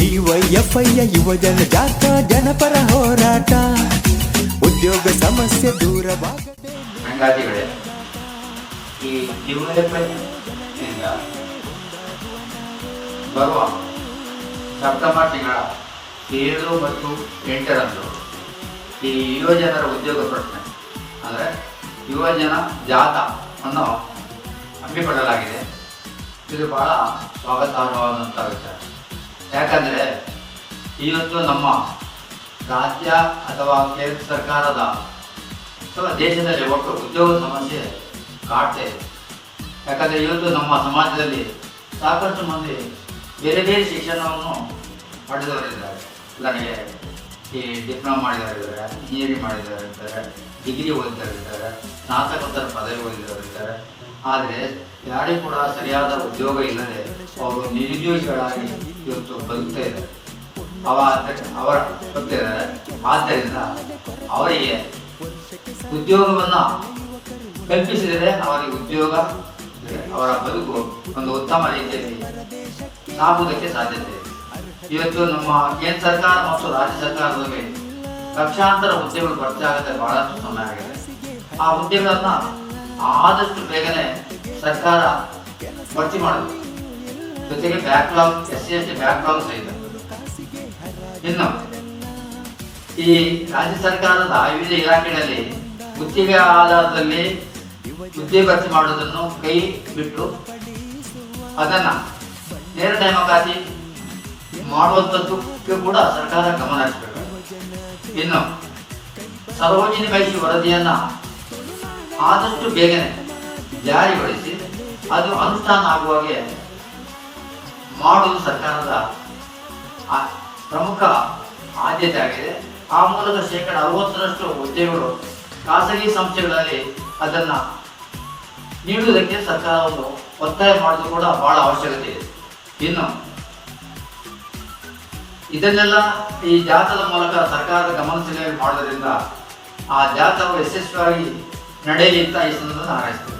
ಡಿವೈಎಫ್ಐಯ ಯುವಜನ ಜಾತ ಜನಪರ ಹೋರಾಟ. ಉದ್ಯೋಗ ಸಮಸ್ಯೆ ದೂರವಾಗದೆ ಸಂಗಾತಿಗಳೇ ಈ ಡಿವೈಎಫ್ಐ ಇಂದ ಬರುವ ಸಪ್ತಮ ತಿಂಗಳ ಏಳು ಮತ್ತು ಎಂಟರಂದು ಈ ಯುವಜನರ ಉದ್ಯೋಗ ಪ್ರಶ್ನೆ. ಅಂದರೆ ಯುವಜನ ಜಾತ ಅನ್ನು ಹಮ್ಮಿಕೊಳ್ಳಲಾಗಿದೆ ಇದು ಬಹಳ ಸ್ವಾಗತಾರ್ಹವಾದಂಥ ವಿಚಾರ. ಯಾಕಂದರೆ ಇವತ್ತು ನಮ್ಮ ರಾಜ್ಯ ಅಥವಾ ಕೇಂದ್ರ ಸರ್ಕಾರದ ಅಥವಾ ದೇಶದಲ್ಲಿ ಒಟ್ಟು ಉದ್ಯೋಗ ಸಮಸ್ಯೆ ಕಾಡ್ತಾ ಇದೆ. ಯಾಕಂದರೆ ಇವತ್ತು ನಮ್ಮ ಸಮಾಜದಲ್ಲಿ ಸಾಕಷ್ಟು ಮಂದಿ ಬೇರೆ ಬೇರೆ ಶಿಕ್ಷಣವನ್ನು ಪಡೆದವರಿದ್ದಾರೆ. ಉದಾಹರಣೆಗೆ ಈ ಡಿಪ್ಲೊಮಾ ಮಾಡಿದವರಿದ್ದಾರೆ ಇಂಜಿನಿಯರಿಂಗ್ ಮಾಡಿದವರಿದ್ದಾರೆ ಡಿಗ್ರಿ ಓದಿದವರಿದ್ದಾರೆ, ಸ್ನಾತಕೋತ್ತರ ಪದವಿ ಓದಿದವರಿದ್ದಾರೆ. ಆದರೆ ಯಾರಿಗೂ ಕೂಡ ಸರಿಯಾದ ಉದ್ಯೋಗ ಇಲ್ಲದೆ ಅವರು ನಿರುದ್ಯೋಗಿಗಳಾಗಿ ಇವತ್ತು ಬದುಕ್ತಾ ಇದ್ದಾರೆ. ಅವ ಅವರ ಬರ್ತಿದ್ದಾರೆ ಆದ್ದರಿಂದ ಅವರಿಗೆ ಉದ್ಯೋಗವನ್ನ ಕಲ್ಪಿಸಿದರೆ ಅವರಿಗೆ ಉದ್ಯೋಗ ಅವರ ಬದುಕು ಒಂದು ಉತ್ತಮ ರೀತಿಯಲ್ಲಿ ಸಾಗುವುದಕ್ಕೆ ಸಾಧ್ಯತೆ ಇವತ್ತು ನಮ್ಮ ಕೇಂದ್ರ ಸರ್ಕಾರ ಮತ್ತು ರಾಜ್ಯ ಸರ್ಕಾರದಲ್ಲಿ ಲಕ್ಷಾಂತರ ಹುದ್ದೆಗಳು ಭರ್ತಿ ಆಗುತ್ತೆ. ಬಹಳಷ್ಟು ಸಮಯ ಆಗಿದೆ. ಆ ಹುದ್ದೆಗಳನ್ನ ಆದಷ್ಟು ಬೇಗನೆ ಸರ್ಕಾರ ಭರ್ತಿ ಮಾಡಬೇಕು. ಜೊತೆಗೆ backlog S C S T backlog ಸಹಿತ ಇನ್ನು, ಈ ರಾಜ್ಯ ಸರ್ಕಾರದ ವಿವಿಧ ಇಲಾಖೆಗಳಲ್ಲಿ ಗುತ್ತಿಗೆ ಆಧಾರದಲ್ಲಿ ಹುದ್ದೆ ಭರ್ತಿ ಮಾಡುವುದನ್ನು ಕೈ ಬಿಟ್ಟು ಅದನ್ನ ನೇರ ನೇಮಕಾತಿ ಮಾಡುವಂಥದ್ದಕ್ಕೆ ಕೂಡ ಸರ್ಕಾರ ಗಮನ ಹರಿಸಬೇಕು. ಇನ್ನು, ಸರೋಜಿನಿ ವರದಿಯನ್ನು ಆದಷ್ಟು ಬೇಗನೆ ಜಾರಿಗೊಳಿಸಿ ಅದು ಅನುಷ್ಠಾನ ಆಗುವ ಮಾಡುವುದು ಸರ್ಕಾರದ ಪ್ರಮುಖ ಆದ್ಯತೆ ಆಗಿದೆ. ಆ ಮೂಲಕ ಶೇಕಡ ಅರವತ್ತರಷ್ಟು ಹುದ್ದೆಗಳು ಖಾಸಗಿ ಸಂಸ್ಥೆಗಳಲ್ಲಿ ಅದನ್ನು ನೀಡುವುದಕ್ಕೆ ಸರ್ಕಾರ ಒಂದು ಒತ್ತಾಯ ಮಾಡೋದು ಕೂಡ ಬಹಳ ಅವಶ್ಯಕತೆ ಇದೆ. ಇನ್ನು ಇದನ್ನೆಲ್ಲ ಈ ಜಾಥದ ಮೂಲಕ ಸರ್ಕಾರದ ಗಮನ ಸೆಳೆಯಲು ಮಾಡೋದ್ರಿಂದ ಆ ಜಾಥವು ಯಶಸ್ವಿಯಾಗಿ ನಡೆಯಲಿ ಅಂತ ಈ ಸಂದರ್ಭದಲ್ಲಿ ಹಾರೈಸ್ತೇನೆ